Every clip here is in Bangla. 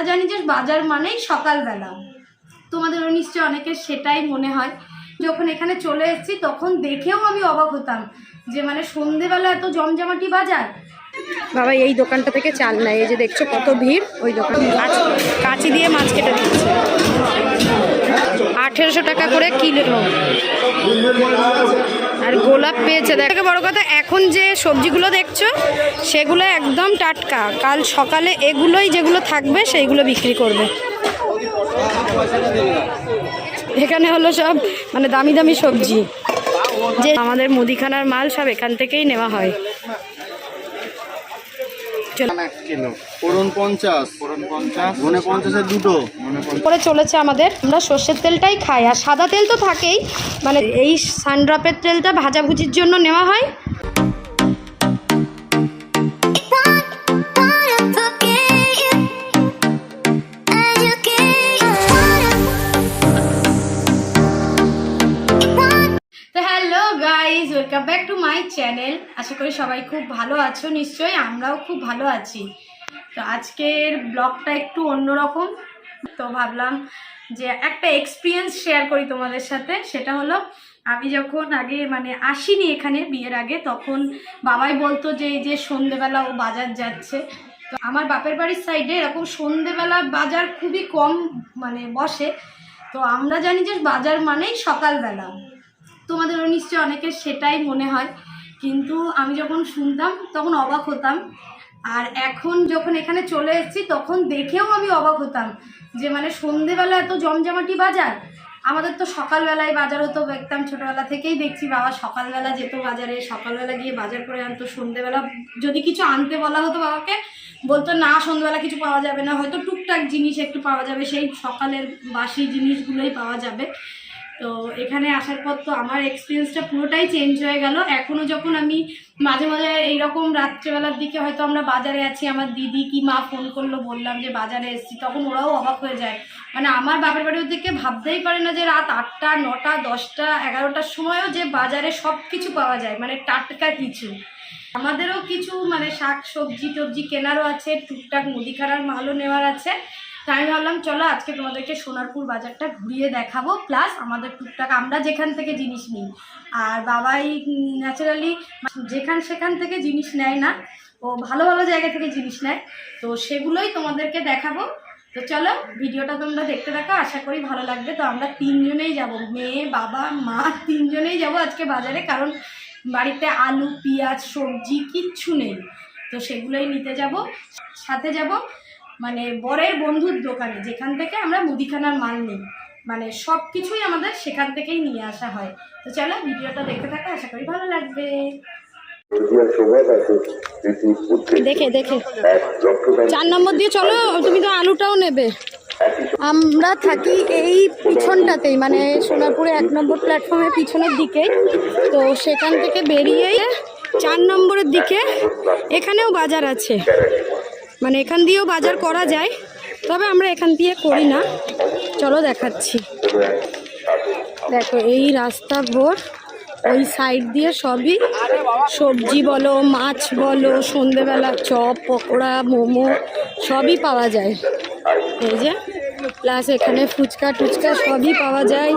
আমরা জানি যে বাজার মানেই সকালবেলা। তোমাদেরও নিশ্চয়ই অনেকের সেটাই মনে হয়। যখন এখানে চলে এসেছি, তখন দেখেও আমি অবাক হতাম যে মানে সন্ধেবেলা এত জমজমাটি বাজার। বাবা, এই দোকানটা থেকে চাল নেয় এই যে দেখছ কত ভিড়, ওই দোকান কাঁচি দিয়ে মাছ কেটে দিচ্ছে। আঠেরোশো টাকা করে কিলো। আর গোলাপ পেয়েছে। দেখো বড় কথা, এখন যে সবজিগুলো দেখছ, সেগুলো একদম টাটকা। কাল সকালে এগুলোই যেগুলো থাকবে, সেইগুলো বিক্রি করবে। এখানে হলো সব মানে দামি দামি সবজি। যে আমাদের মুদিখানার মাল সব এখান থেকেই নেওয়া হয়। ফোড়ন পঞ্চাশ। ফোড়ন পঞ্চাশ। ধনে পঞ্চাশের দুটো। করে চলেছে আমাদের। আমরা সর্ষের তেলটাই খাই। আর সাদা তেল তো থাকেই। মানে এই সানড্রপের তেলটা ভাজাভুজির জন্য নেওয়া হয়। My channel. আশা করি সবাই খুব ভালো আছো, নিশ্চয়ই আমরাও খুব ভালো আছি। তো আজকের ব্লগটা একটু অন্যরকম। তো ভাবলাম যে একটা এক্সপিরিয়েন্স শেয়ার করি তোমাদের সাথে। সেটা হলো, আমি যখন আগে মানে আসিনি এখানে বিয়ের আগে, তখন বাবাই বলতো যে এই যে সন্ধেবেলা ও বাজার যাচ্ছে। তো আমার বাপের বাড়ির সাইডে এরকম সন্ধেবেলা বাজার খুবই কম মানে বসে। তো আমরা জানি যে বাজার মানেই সকালবেলা। তোমাদেরও নিশ্চয়ই অনেকের সেটাই মনে হয়। কিন্তু আমি যখন শুনতাম তখন অবাক হতাম। আর এখন যখন এখানে চলে এসেছি, তখন দেখেও আমি অবাক হতাম যে মানে সন্ধেবেলা এত জমজমাটি বাজার। আমাদের তো সকালবেলায় বাজার হতো, দেখতাম ছোটোবেলা থেকেই দেখছি, বাবা সকালবেলা যেত বাজারে, সকালবেলা গিয়ে বাজার করে আনতো, সন্ধেবেলা যদি কিছু আনতে বলা হতো বাবাকে, বলতো, না, সন্ধেবেলা কিছু পাওয়া যাবে না, হয়তো টুকটাক জিনিস একটু পাওয়া যাবে, সেই সকালের বাসি জিনিসগুলোই পাওয়া যাবে। তো এখানে আসার পর তো আমার এক্সপিরিয়েন্সটা পুরোটাই চেঞ্জ হয়ে গেল। এখনও যখন আমি মাঝে মাঝে এইরকম রাত্রেবেলার দিকে হয়তো আমরা বাজারে আছি, আমার দিদি কি মা ফোন করল, বললাম যে বাজারে এসেছি, তখন ওরাও অবাক হয়ে যায়। মানে আমার বাপের বাড়ির দিকে ভাবতেই পারে না যে রাত আটটা, নটা, দশটা, এগারোটার সময়ও যে বাজারে সব কিছু পাওয়া যায় মানে টাটকা কিছু। আমাদেরও কিছু মানে শাক সবজি টবজি কেনারও আছে, টুকটাক মুদিখানার মালও নেওয়ার আছে। তাই আমি ভাবলাম, চলো আজকে তোমাদেরকে সোনারপুর বাজারটা ঘুরিয়ে দেখাবো প্লাস আমাদের টুকটাক আমরা যেখান থেকে জিনিস নিই। আর বাবাই ন্যাচারালি যেখান সেখান থেকে জিনিস নেয় না, ও ভালো ভালো জায়গা থেকে জিনিস নেয়। তো সেগুলোই তোমাদেরকে দেখাবো। তো চলো, ভিডিওটা তোমরা দেখতে থাকো, আশা করি ভালো লাগবে। তো আমরা তিনজনেই যাব, মেয়ে, বাবা, মা, তিনজনেই যাব আজকে বাজারে, কারণ বাড়িতে আলু, পেঁয়াজ, সবজি কিচ্ছু নেই। তো সেগুলোই নিতে যাব, সাথে যাব। মানে বরের বন্ধুর দোকানে, যেখান থেকে আমরা মুদিখানার মাল নিই। মানে সব কিছুই আমাদের সেখান থেকেই নিয়ে আসা হয়। তো চলো, ভিডিওটা দেখতে থাকো, আশা করি ভালো লাগবে। দেখে দেখে। চার নম্বর দিয়ে চলো, তুমি তো আলুটাও নেবে। আমরা থাকি এই পিছনটাতেই মানে সোনারপুরে এক নম্বর প্ল্যাটফর্মের পিছনের দিকে। তো সেখান থেকে বেরিয়ে চার নম্বরের দিকে, এখানেও বাজার আছে। মানে এখান দিয়েও বাজার করা যায়, তবে আমরা এখান দিয়ে করি না। চলো দেখাচ্ছি। দেখো, এই রাস্তা ভোর, ওই সাইড দিয়ে সবই সবজি বলো, মাছ বলো, সন্ধেবেলা চপ, পকোড়া, মোমো সবই পাওয়া যায়। এই যে প্লাস এখানে ফুচকা টুচকা সবই পাওয়া যায়।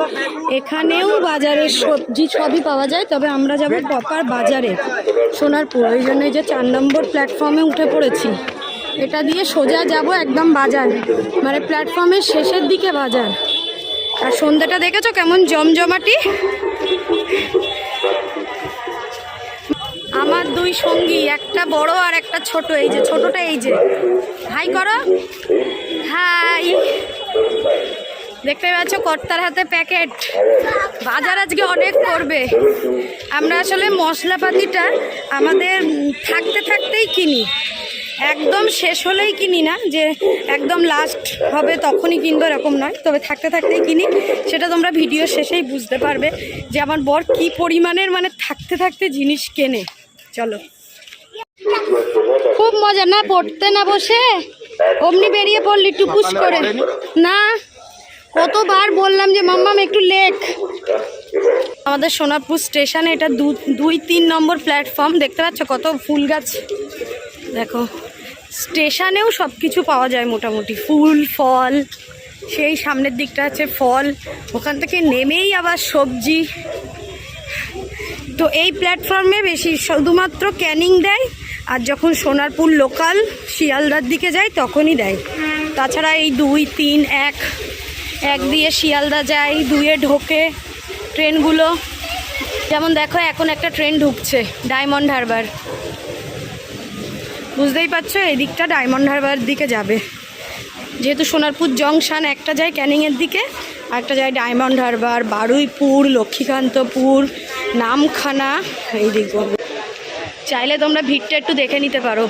এখানেও বাজারের সবজি সবই পাওয়া যায়, তবে আমরা যাব প্রপার বাজারে। সোনারপুর ওই জন্য এই যে চার নম্বর প্ল্যাটফর্মে উঠে পড়েছি। এটা দিয়ে সোজা যাব একদম বাজার মানে প্ল্যাটফর্মের শেষের দিকে বাজার। আর সন্ধ্যাটা দেখেছ কেমন জমজমাটি? আমার দুই সঙ্গী, একটা বড় আর একটা ছোট, এই যে ছোটটা এই যে। হাই করো। হাই। দেখতে পাচ্ছ কর্তার হাতে প্যাকেট। বাজার আজকে অনেক করবে। আমরা আসলে মশলাপাতিটা আমাদের থাকতে থাকতেই কিনি। একদম শেষ হলেই কিনি না যে একদম লাস্ট হবে তখনই কিনবো এরকম নয়। তবে থাকতে থাকতেই কিনি। সেটা তোমরা ভিডিও শেষেই বুঝতে পারবে যে আমার বর কি পরিমাণের মানে থাকতে থাকতে জিনিস কেনে। চলো। খুব মজা না পড়তে না বসে? অমনি বেরিয়ে পড়লি টুকুস করে। না কতবার বললাম যে মাম্মাম একটু লেখ আমাদের সোনারপুর স্টেশনে এটা দুই তিন নম্বর প্ল্যাটফর্ম দেখতে পাচ্ছ কত ফুল গাছ? দেখো, স্টেশনেও সব কিছু পাওয়া যায় মোটামুটি। ফুল, ফল, সেই সামনের দিকটা আছে ফল। ওখান থেকে নেমেই আবার সবজি। তো এই প্ল্যাটফর্মে বেশি শুধুমাত্র ক্যানিং দেয়, আর যখন সোনারপুর লোকাল, শিয়ালদার দিকে যায়, তখনই দেয়। তাছাড়া এই দুই, তিন, এক এক দিয়ে শিয়ালদা যায়, দুয়ে ঢোকে ট্রেনগুলো। যেমন দেখো, এখন একটা ট্রেন ঢুকছে, ডায়মন্ড হারবার। বুঝতেই পারছ এই দিকটা ডায়মন্ড হারবার দিকে যাবে। যেহেতু সোনারপুর জংশন একটা যায় ক্যানিংয়ের দিকে একটা যায় ডায়মন্ড হারবার বারুইপুর লক্ষ্মীকান্তপুর নামখানা এই দিকগুলো চাইলে তোমরা ভিড়টা একটু দেখে নিতে পারো।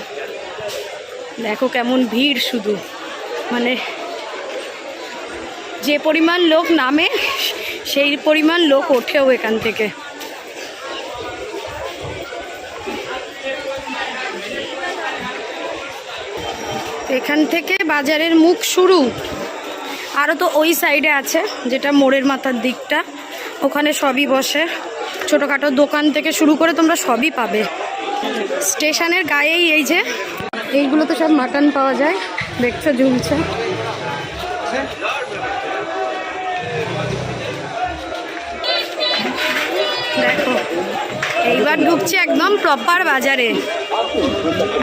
দেখো কেমন ভিড় শুধু। মানে যে পরিমাণ লোক নামে, সেই পরিমাণ লোক ওঠেও এখান থেকে। এখান থেকে বাজারের মুখ শুরু। আরও তো ওই সাইডে আছে, যেটা মোড়ের মাথার দিকটা। ওখানে সবই বসে। ছোটোখাটো দোকান থেকে শুরু করে তোমরা সবই পাবে। স্টেশনের গায়েই এই যে, এইগুলো তো সব মাটন পাওয়া যায়। দেখছ, ঝুলছে। দেখো, এইবার ঢুকছে একদম প্রপার বাজারে।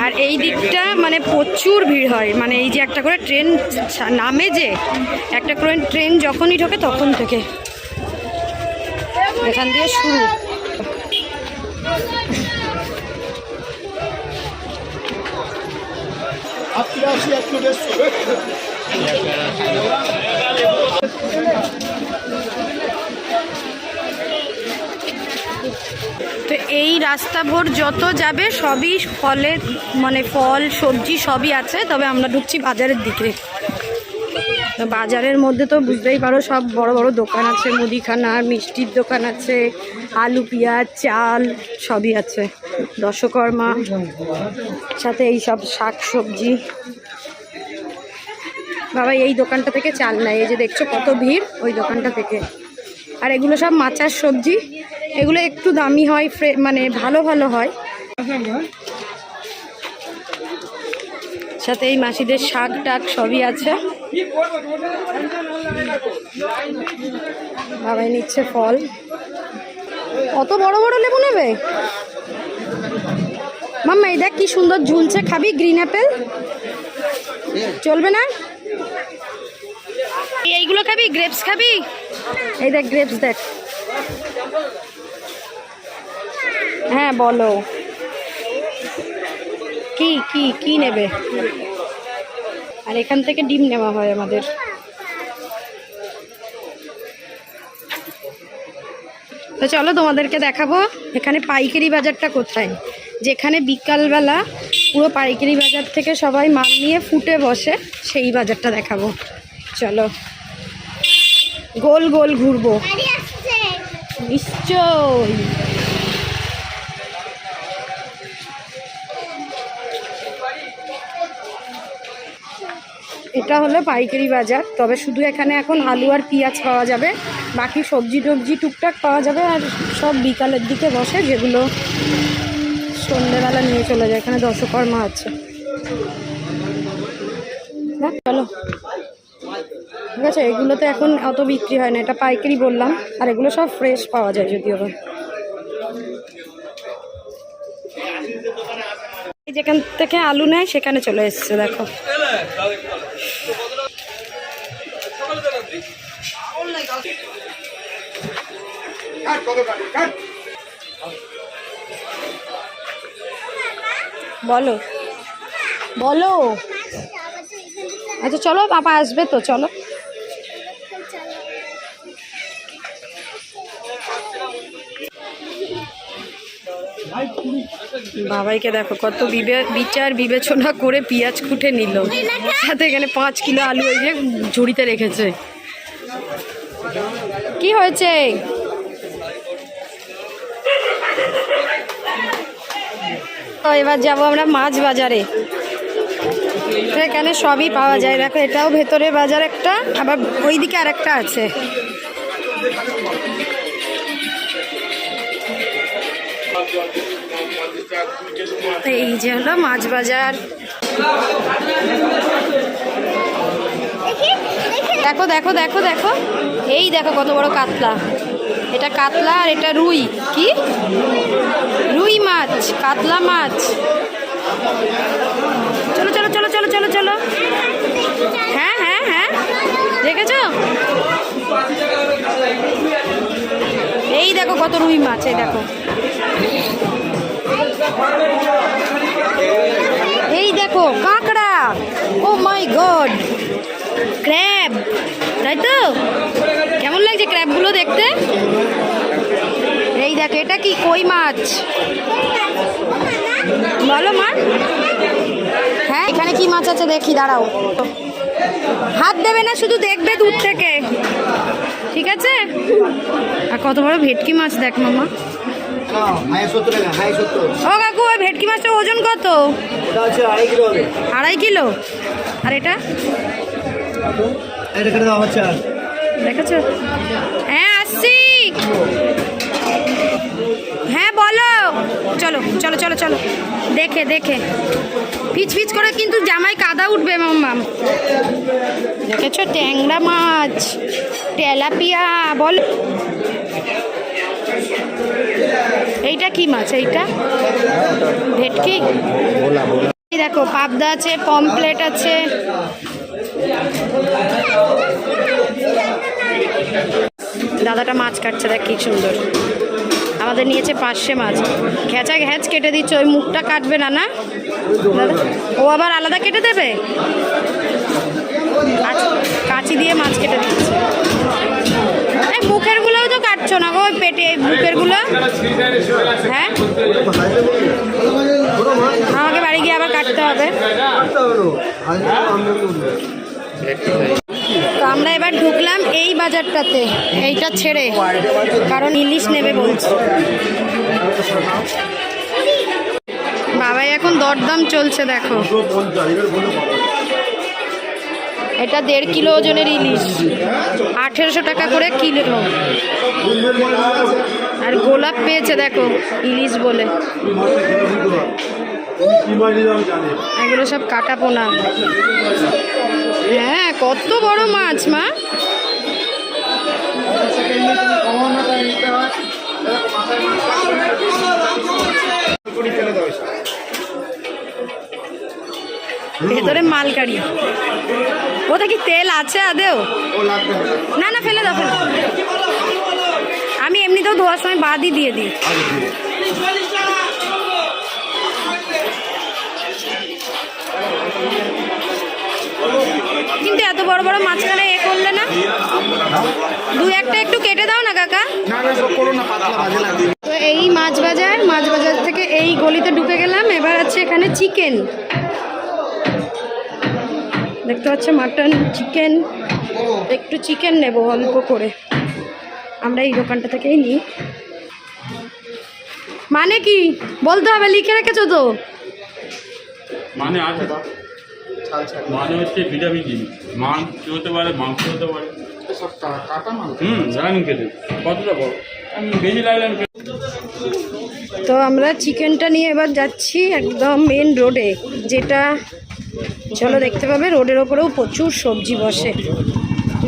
আর এই দিকটা মানে প্রচুর ভিড় হয়। মানে এই যে একটা করে ট্রেন নামে যে, একটা করে ট্রেন যখনই ঢোকে তখন থেকে। এখান দিয়ে শুরু। তো এই রাস্তা ভোর যত যাবে সবই ফলে মানে ফল, সবজি সবই আছে, তবে আমরা ঢুকছি বাজারের দিকে। বাজারের মধ্যে তো বুঝতেই পারো সব বড় বড় দোকান আছে, মুদিখানা, মিষ্টির দোকান আছে, আলু, পেঁয়াজ, চাল সবই আছে। দশকর্মা, সাথে এই সব শাক সবজি। বাবা, এই দোকানটা থেকে চাল নেয় এই যে দেখছ কত ভিড় ওই দোকানটা থেকে। আর এগুলো সব মাচার সবজি। এগুলো একটু দামি হয়, ফ্রে- মানে ভালো ভালো হয়। সাথে এই মাসিদের শাক টাক সবই আছে। বাবাই নিচ্ছে ফল। অত বড় বড় লেবু নেবে? মাম্মা, এই দেখ কি সুন্দর ঝুলছে। খাবি গ্রিন অ্যাপেল? চলবে না? এইগুলো খাবি, গ্রেপস খাবি? এই দেখ, গ্রেপস দেখ। হ্যাঁ বলো। কি কি কি নেবে? আর এখান থেকে ডিম নেওয়া হয় আমাদের। তো চলো তোমাদেরকে দেখাবো এখানে পাইকারি বাজারটা কোথায়। যেখানে বিকালবেলা পুরো পাইকারি বাজার থেকে সবাই মাল নিয়ে ফুটে বসে, সেই বাজারটা দেখাবো। চলো। গোল গোল ঘুরবো। নিশ্চয় এটা হলো পাইকারি বাজার, তবে শুধু এখানে এখন আলু আর পেঁয়াজ পাওয়া যাবে, বাকি সবজি টবজি টুকটাক পাওয়া যাবে, আর সব বিকালের দিকে বসে যেগুলো সন্ধ্যেবেলা নিয়ে চলে যায়, এখানে দশকর্মা আছে। চলো। ঠিক আছে এগুলোতে এখন অত বিক্রি হয় না, এটা পাইকারি বললাম, আর এগুলো সব ফ্রেশ পাওয়া যায় যদিও যেখান থেকে আলু নেয়, সেখানে চলে এসছে, দেখো। বলো। বলো। আচ্ছা চলো বাবা আসবে তো, চলো। বাবাইকে দেখো, কত বিচার বিবেচনা করে পেঁয়াজ কুটে নিল। সাথে এখানে পাঁচ কিলো আলু ওই যে ঝুড়িতে রেখেছে। কি হয়েছে? তো এবার যাব আমরা মাছ বাজারে। এখানে সবই পাওয়া যায়। দেখো, এটাও ভেতরে বাজার একটা, আবার ওইদিকে আর একটা আছে এই যে হলো মাছ বাজার। দেখো দেখো দেখো দেখো। এই দেখো কত বড় কাতলা। এটা কাতলা আর এটা রুই। কি? রুই মাছ, কাতলা মাছ। চলো চলো চলো চলো চলো চলো। হ্যাঁ হ্যাঁ হ্যাঁ। দেখেছ? এই দেখো কত রুই মাছ, এই দেখো। এই দেখো, কাঁকড়া। ও মাই গড ক্র্যাব তাই তো? কেমন লাগছে ক্র্যাবগুলো দেখতে? এই দেখো এটা কি কই মাছ? বলো মা। হ্যাঁ এখানে কি মাছ আছে দেখি দাঁড়াও। হাত দেবে না শুধু দেখবে দূর থেকে। ঠিক আছে? আর কত বড় ভেটকি মাছ দেখ মামা। ও কাকু ওই ভেটকি মাছটার ওজন কত? আড়াই কিলো। আর এটা? দেখেছ? হ্যাঁ আসছি। হ্যাঁ বলো। চলো চলো চলো চলো। দেখে দেখে। পিচ পিচ করে কিন্তু জামাই কাদা উঠবে, মাম্মাম। দেখেছ? ট্যাংরা মাছ, তেলাপিয়া, বল। এইটা কি মাছ? এইটা? ভেটকি? দেখো, পাবদা আছে পমপ্লেট আছে। দাদাটা মাছ কাটছে, দেখ কি সুন্দর। আমাদের নিয়েছে পাঁচশে মাছ। ঘেঁচা ঘ্যাচ কেটে দিচ্ছে, ওই মুখটা কাটবে না না? ও আবার আলাদা কেটে দেবে? কাঁচি- দিয়ে মাছ কেটে দিচ্ছে। মুখের তো কাটছো না গো, ওই পেটে বুকের হ্যাঁ? আমাকে বাড়ি গিয়ে আবার কাটতে হবে। তো আমরা এবার ঢুকলাম এই বাজারটাতে, এইটা ছেড়ে, কারণ ইলিশ নেবে বলছে। বাবাই এখন দরদাম চলছে, দেখো। এটা দেড় কিলো ওজনের ইলিশ, আঠেরোশো টাকা করে কিলো। আর গোলাপ পেয়েছে, দেখো, ইলিশ বলে। এগুলো সব কাটা পোনা। হ্যাঁ কত বড় মাছ মা। ভেতরে মালকারি ওটা কি তেল আছে আদেও? না না ফেলে দাও ফেলে দাও। আমি এমনিতেও ধোয়ার সময় বাদই দিয়ে দিই। এত বড় বড় মাঝখানে এ করলে না? দু একটা একটু কেটে দাও না, কাকা। তো এই মাছ বাজার মাছ বাজার থেকে এই গলিতে ঢুকে গেলাম। এবার আছে এখানে চিকেন দেখতে পাচ্ছ মাটন চিকেন একটু চিকেন নেব অল্প করে। আমরা এই দোকানটা থেকেই নিই। মানে কি? বলতে হবে, লিখে রেখেছো তো? মানে আছে মানে হচ্ছে ভিটামিন মাংস হতে পারে মাংস হতে পারে। হুম জানি খেতে। কতটা বড়? আমি বেশি লাগলাম তো আমরা চিকেনটা নিয়ে এবার যাচ্ছি একদম মেন রোডে যেটা চলো দেখতে পাবে রোডের ওপরেও প্রচুর সবজি বসে।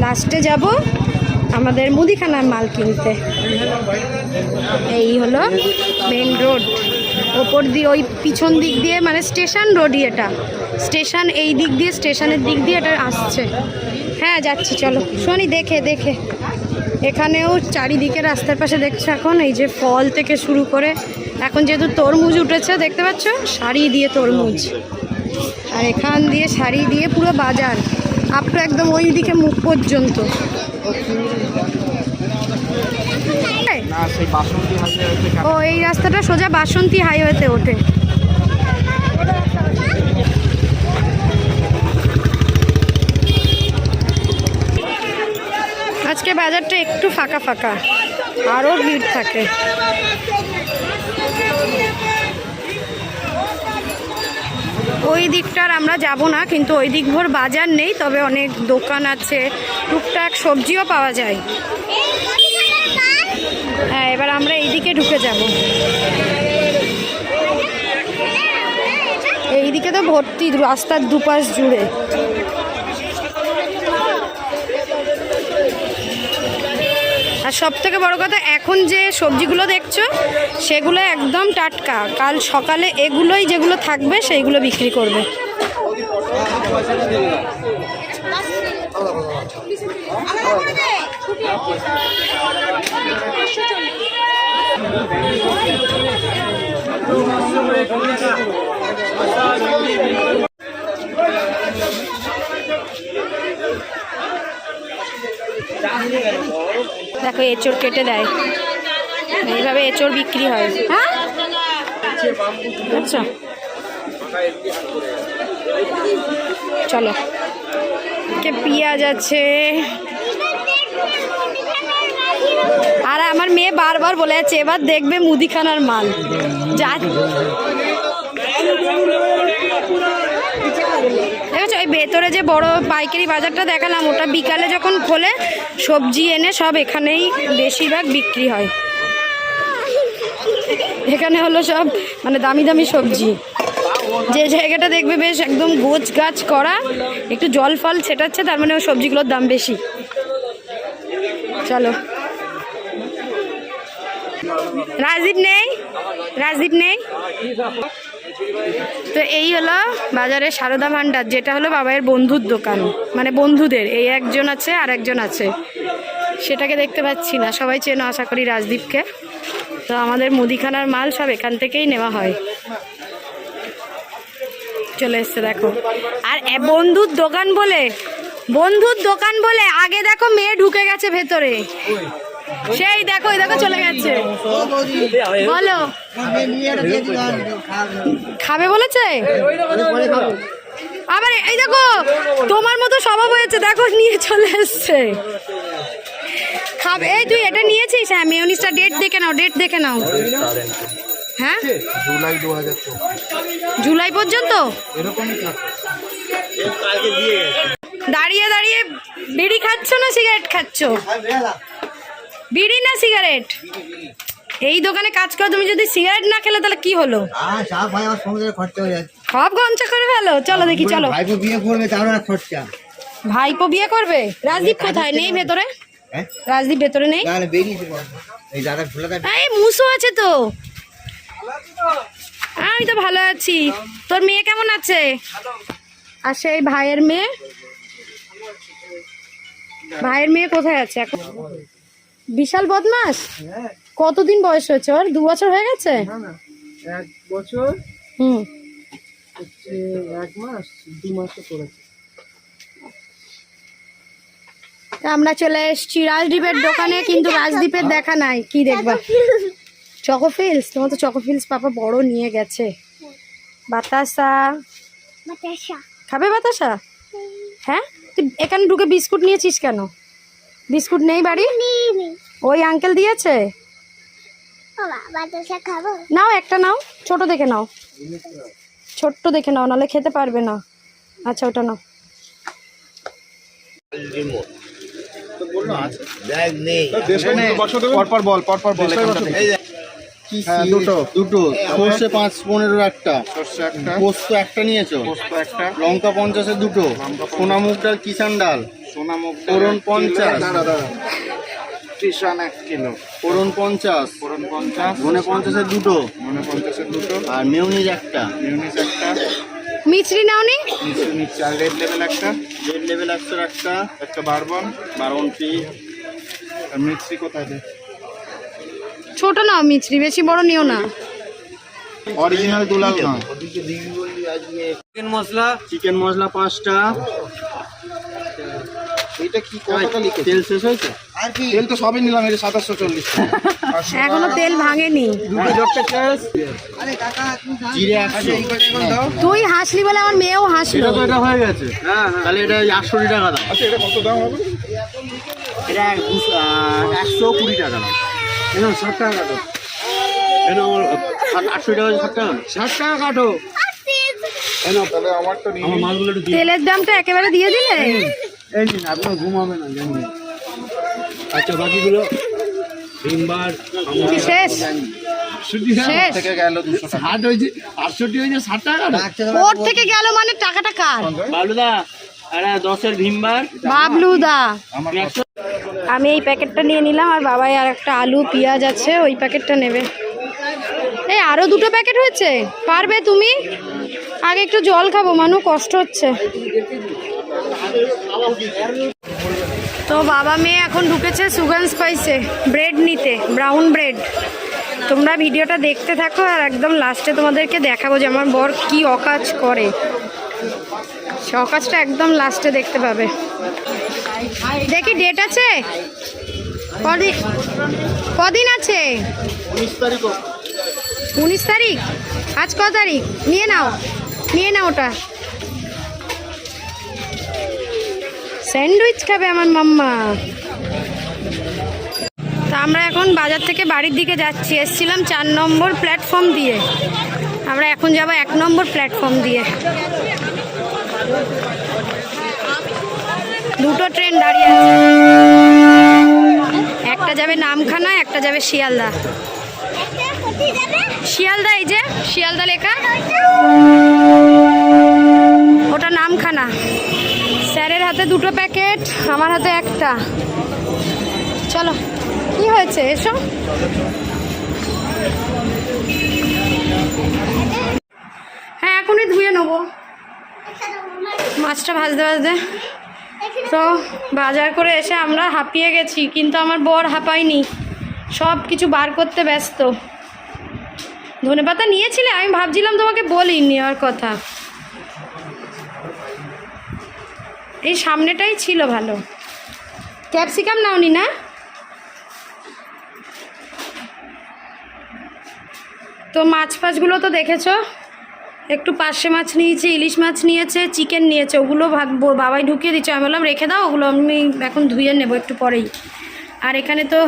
লাস্টে যাব আমাদের মুদিখানার মাল কিনতে। এই হলো মেন রোড ওপর দিয়ে ওই পিছন দিক দিয়ে মানে স্টেশন রোডই এটা। স্টেশন এই দিক দিয়ে স্টেশনের দিক দিয়ে এটা আসছে। হ্যাঁ যাচ্ছি, চলো। শোনি, দেখে দেখে। এখানেও চারিদিকে রাস্তার পাশে দেখছ এখন, এই যে ফল থেকে শুরু করে। এখন যেহেতু তরমুজ উঠেছে, দেখতে পাচ্ছ? শাড়ি দিয়ে তরমুজ। আর এখান দিয়ে শাড়ি দিয়ে পুরো বাজার। আপ একদম ওই দিকে মুখ পর্যন্ত। ও এই রাস্তাটা সোজা বাসন্তী হাইওয়েতে ওঠে। আজকে বাজারটা একটু ফাঁকা ফাঁকা আরও ভিড় থাকে। ওই দিকটার আমরা যাব না, কিন্তু ওই দিক ভোর বাজার নেই, তবে অনেক দোকান আছে, টুকটাক সবজিও পাওয়া যায়। হ্যাঁ এবার আমরা এই দিকে ঢুকে যাব। এইদিকে তো ভর্তি, রাস্তার দুপাশ জুড়ে। আর সব থেকে বড়ো কথা, এখন যে সবজিগুলো দেখছ, সেগুলো একদম টাটকা। কাল সকালে এগুলোই যেগুলো থাকবে, সেইগুলো বিক্রি করবে। দেখো এঁচড় কেটে দেয়। এইভাবে এঁচড় বিক্রি হয়। হ্যাঁ? আচ্ছা। চলো। কে পেঁয়াজ আছে? আর আমার মেয়ে বারবার বলে যাচ্ছে এবার দেখবে মুদিখানার মাল। যা দেখেছ ওই ভেতরে যে বড় পাইকারি বাজারটা দেখালাম, ওটা বিকালে যখন খোলে, সবজি এনে সব এখানেই বেশিরভাগ বিক্রি হয়। এখানে হলো সব মানে দামি দামি সবজি। যে জায়গাটা দেখবে বেশ একদম গোছ গাছ করা, একটু জল ফল ছেটাচ্ছে, তার মানে ওই সবজিগুলোর দাম বেশি। চলো। রাজদীপ নেই? রাজদীপ নেই? তো এই হলো বাজারের সারদা ভান্ডার, যেটা হলো বাবাইয়ের বন্ধুর দোকান। মানে বন্ধুদের, এই একজন আছে আর একজন আছে। সেটাকে দেখতে পাচ্ছি না, সবাই চেনো আশা করি রাজদীপকে। তো আমাদের মুদিখানার মাল সব এখান থেকেই নেওয়া হয়। চলে এসছে, দেখো। আর বন্ধুর দোকান বলে, বন্ধুর দোকান বলে, আগে দেখো মেয়ে ঢুকে গেছে ভেতরে। সেই দেখো দেখো চলে গেছে। বলো। খাবে বলেছে? আবার, এই দেখো, তোমার মতো স্বভাব হয়েছে, দেখো, নিয়ে চলে এসছে। খাবে, এই তুই এটা নিয়েছিস? হ্যাঁ মেয়নিসটা ডেট দেখে নাও ডেট দেখে নাও। হ্যাঁ? জুলাই দু জুলাই পর্যন্ত? দাঁড়িয়ে দাঁড়িয়ে বিড়ি খাচ্ছ না সিগারেট খাচ্ছ? বিড়ি না সিগারেট? এই দোকানে কাজ করো তুমি যদি সিগারেট না খেলে তাহলে কি হলো? খরচা সব গঞ্চা করে ফেলো। চলো দেখি চলো। ভাইপো বিয়ে করবে তার খরচা। ভাইপো বিয়ে করবে? রাজদীপ কোথায়? নেই ভেতরে? হ্যাঁ? রাজদীপ ভেতরে নেই? এই মুসু আছে তো। আমি তো ভালো আছি। তোর মেয়ে কেমন আছে? আর সেই ভাইয়ের মেয়ে। ভাইয়ের মেয়ে কোথায় আছে এখন? বিশাল বদমাস কতদিন বয়স হয়েছে ওর? দু বছর হয়ে গেছে? এক বছর হুম। এক মাস দু আমরা চলে এসেছি রাজদীপের দোকানে কিন্তু রাজদীপের দেখা নাই। কি দেখবা? চকোফিলস? তোমার তো চকোফিলস পাপা বড় নিয়ে গেছে। বাতাসা। খাবে বাতাসা? হ্যাঁ? তুই এখানে ঢুকে বিস্কুট নিয়েছিস কেন? বিস্কুট নেই বাড়ি? ওই আঙ্কেল দিয়েছে? নাও একটা নাও ছোট দেখে নাও। ছোট্ট দেখে নাও নাহলে খেতে পারবে না। আচ্ছা ওটা নাও। ব্যাগ নেই। বল পরপর বল হ্যাঁ দুটো। দুটো। সর্ষে পাঁচ পনেরো একটা। একটা। পোস্ত একটা নিয়েছো? লঙ্কা পঞ্চাশের দুটো। সোনামুখ ডাল কিষান ডাল। ফোড়ন পঞ্চাশ। এক কিলো। ফোড়ন পঞ্চাশ। ফোড়ন পঞ্চাশ। ধনে পঞ্চাশের দুটো। ধনে পঞ্চাশের দুটো। আর মেউনিজ একটা। মেউনিজ একটা। মিছরি নাওনি? নিচে নিচে আর রেড লেভেল একটা। রেড লেভেল একশোর একটা। একটা বারবন। বারবন পি আর কোথায় দে ছোট নাও মিছরি বেশি বড় নিও না। অরিজিনাল দুলাল না। চিকেন মশলা। চিকেন মশলা পাঁচটা। এটা কি লিখে তেল শেষ হয়েছে? আর কি? তেল তো সবই নিলাম এটা সাতাশশো চল্লিশ। এখনও তেল ভাঙেনি। একশো। তুই হাসলি বলে আমার মেয়েও হাসলো। এটা তো এটা হয়ে গেছে তাহলে এটা টাকা দাম। আচ্ছা এটা কত দাম হবে? এটা এক দুশো, একশো কুড়ি টাকা দাম। এটা ষাট টাকা কাটো। এটা আটষট্টি টাকা ষাট টাকা ষাট টাকা কাটো। আমার তেলের দামটা একেবারে দিয়ে দিলে। এই নিন আপনার ঘুমাবে না জানি আচ্ছা বাকিগুলো? ভিমবার কি শেষ? শেষ? থেকে গেল ষাট হয়েছে আটষট্টি হয়েছে ষাট টাকা ওর থেকে গেল মানে টাকাটা কার? বালুদা আরে দশের ভীমবার আমি এই প্যাকেটটা নিয়ে নিলাম আর বাবাই আর একটা আলু পেঁয়াজ আছে ওই প্যাকেটটা নেবে। এই আরও দুটো প্যাকেট হয়েছে? পারবে তুমি? আগে একটু জল খাব মানু কষ্ট হচ্ছে। তো বাবা মেয়ে এখন ঢুকেছে সুগান স্পাইসে ব্রেড নিতে ব্রাউন ব্রেড তোমরা ভিডিওটা দেখতে থাকো আর একদম লাস্টে তোমাদেরকে দেখাবো যে আমার বর কি অকাজ করে। সে অকাজটা একদম লাস্টে দেখতে পাবে। দেখি ডেট আছে? কদিন কদিন আছে? উনিশ তারিখ উনিশ তারিখ? আজ ক তারিখ? নিয়ে নাও। নিয়ে নাও ওটা। স্যান্ডউইচ খাবে আমার মাম্মা। তা আমরা এখন বাজার থেকে বাড়ির দিকে যাচ্ছি। এসছিলাম চার নম্বর প্ল্যাটফর্ম দিয়ে। আমরা এখন যাব এক নম্বর প্ল্যাটফর্ম দিয়ে। দুটো ট্রেন দাঁড়িয়ে আছে। একটা যাবে নামখানা, একটা যাবে শিয়ালদা। শিয়ালদা এই যে, শিয়ালদা লেখা। ওটা নামখানা। স্যারের হাতে দুটো প্যাকেট, আমার হাতে একটা। চলো, কি হয়েছে? এসো। হ্যাঁ এখনই ধুয়ে নেব। মাছটা ভাজতে ভাজতে। তো, বাজার করে এসে আমরা হাঁপিয়ে গেছি, কিন্তু আমার বর হাঁপায়নি। সব কিছু বার করতে ব্যস্ত। ধনে পাতা নিয়েছিলে? আমি ভাবছিলাম তোমাকে বলি নেওয়ার কথা। এই সামনেটাই ছিল ভালো। ক্যাপসিকাম নাওনি না? তো মাছ ফাছগুলো তো দেখেছ? একটু পার্শে মাছ নিয়েছে, ইলিশ মাছ নিয়েছে, চিকেন নিয়েছে, ওগুলো বাবাই ঢুকিয়ে দিচ্ছে। আমি বললাম, রেখে দাও ওগুলো, আমি এখন ধুয়ে নেব একটু পরেই। আর এখানে তো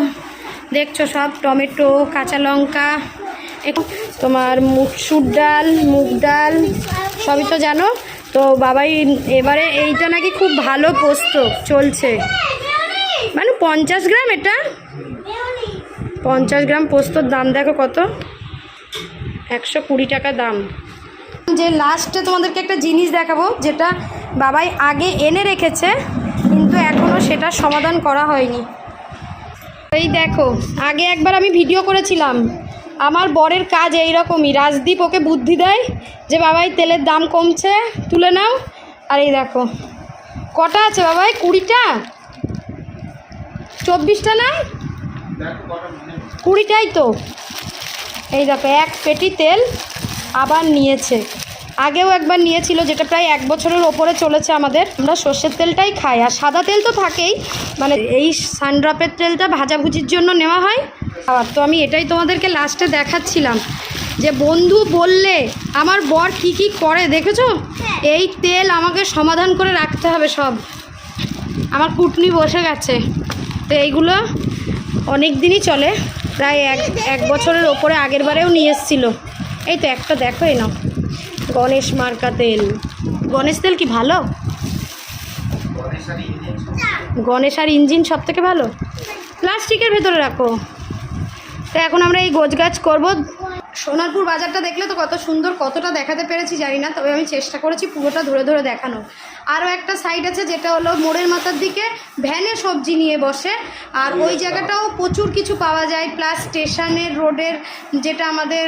দেখছ সব টমেটো, কাঁচা লঙ্কা তোমার মুসুর ডাল, মুগ ডাল, সবই তো জানো? তো বাবাই, এবারে এইটা নাকি খুব ভালো পোস্ত চলছে। মানে পঞ্চাশ গ্রাম এটা? পঞ্চাশ গ্রাম পোস্তর দাম দেখো কত? একশো কুড়ি টাকা দাম। যে লাস্টে তোমাদেরকে একটা জিনিস দেখাবো, যেটা বাবাই আগে এনে রেখেছে, কিন্তু এখনও সেটা সমাধান করা হয়নি। এই দেখো, আগে একবার আমি ভিডিও করেছিলাম। আমার বরের কাজ এই রকমই রাজদীপ ওকে বুদ্ধি দেয় যে, বাবাই, তেলের দাম কমছে, তুলে নাও। আর এই দেখো, কটা আছে বাবাই? কুড়িটা? চব্বিশটা না? কুড়িটাই তো। এই দেখো, এক পেটি তেল আবার নিয়েছে। আগেও একবার নিয়েছিল, যেটা প্রায় এক বছরের ওপরে চলেছে আমাদের। আমরা সর্ষের তেলটাই খাই, আর সাদা তেল তো থাকেই। মানে এই সানড্রপের তেলটা ভাজাভুজির জন্য নেওয়া হয়। আর তো আমি এটাই তোমাদেরকে লাস্টে দেখাচ্ছিলাম, যে বন্ধু বললে, আমার বর কী কী করে? দেখেছ? এই তেল আমাকে সমাধান করে রাখতে হবে সব। আমার কুটনি বসে গেছে। তো এইগুলো অনেক দিনই চলে, প্রায় এক এক বছরের ওপরে আগের বারেও নিয়ে এসেছিল। এই তো একটা দেখো, এই নাও। গণেশ মার্কা তেল। গণেশ তেল কি ভালো? গণেশ আর ইঞ্জিন সব থেকে ভালো? প্লাস্টিকের ভেতরে রাখো। তো এখন আমরা এই গোছ গাছ করব। সোনারপুর বাজারটা দেখলে তো কত সুন্দর কতটা দেখাতে পেরেছি জানি না তবে আমি চেষ্টা করেছি পুরোটা ধরে ধরে দেখানো আরও একটা সাইড আছে যেটা হলো মোড়ের মাথার দিকে ভ্যানে সবজি নিয়ে বসে আর ওই জায়গাটাও প্রচুর কিছু পাওয়া যায় প্লাস স্টেশনের রোডের যেটা আমাদের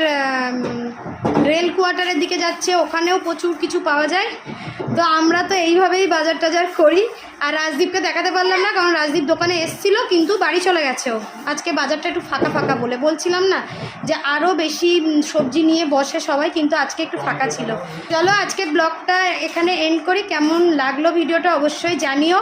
রেল কোয়ার্টারের দিকে যাচ্ছে ওখানেও প্রচুর কিছু পাওয়া যায়। তো আমরা তো এইভাবেই বাজার টাজার করি। আর রাজদীপকে দেখাতে পারলাম না, কারণ রাজদীপ দোকানে এসছিল, কিন্তু বাড়ি চলে গেছে ও। আজকে বাজারটা একটু ফাঁকা ফাঁকা বলে বলছিলাম না যে আরও বেশি সবজি নিয়ে বসে সবাই, কিন্তু আজকে একটু ফাঁকা ছিল। চলো আজকে ব্লগটা এখানে এন্ড করি। কেমন লাগল ভিডিওটা অবশ্যই জানিও।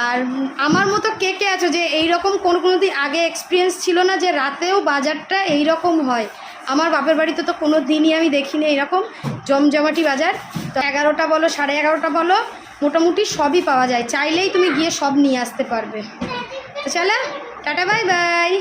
আর আমার মতো কে কে আছো যে এইরকম কোনো কোনো দিন আগে এক্সপিরিয়েন্স ছিল না যে রাতেও বাজারটা এইরকম হয়। আমার বাপের বাড়িতে তো কোনো দিনই আমি দেখিনি এরকম জমজমাটি বাজার। তো এগারোটা বলো, সাড়ে এগারোটা বলো, মোটামুটি সবই পাওয়া যায়। চাইলেই তুমি গিয়ে সব নিয়ে আসতে পারবে। তো চলো, টাটা, বাই বাই।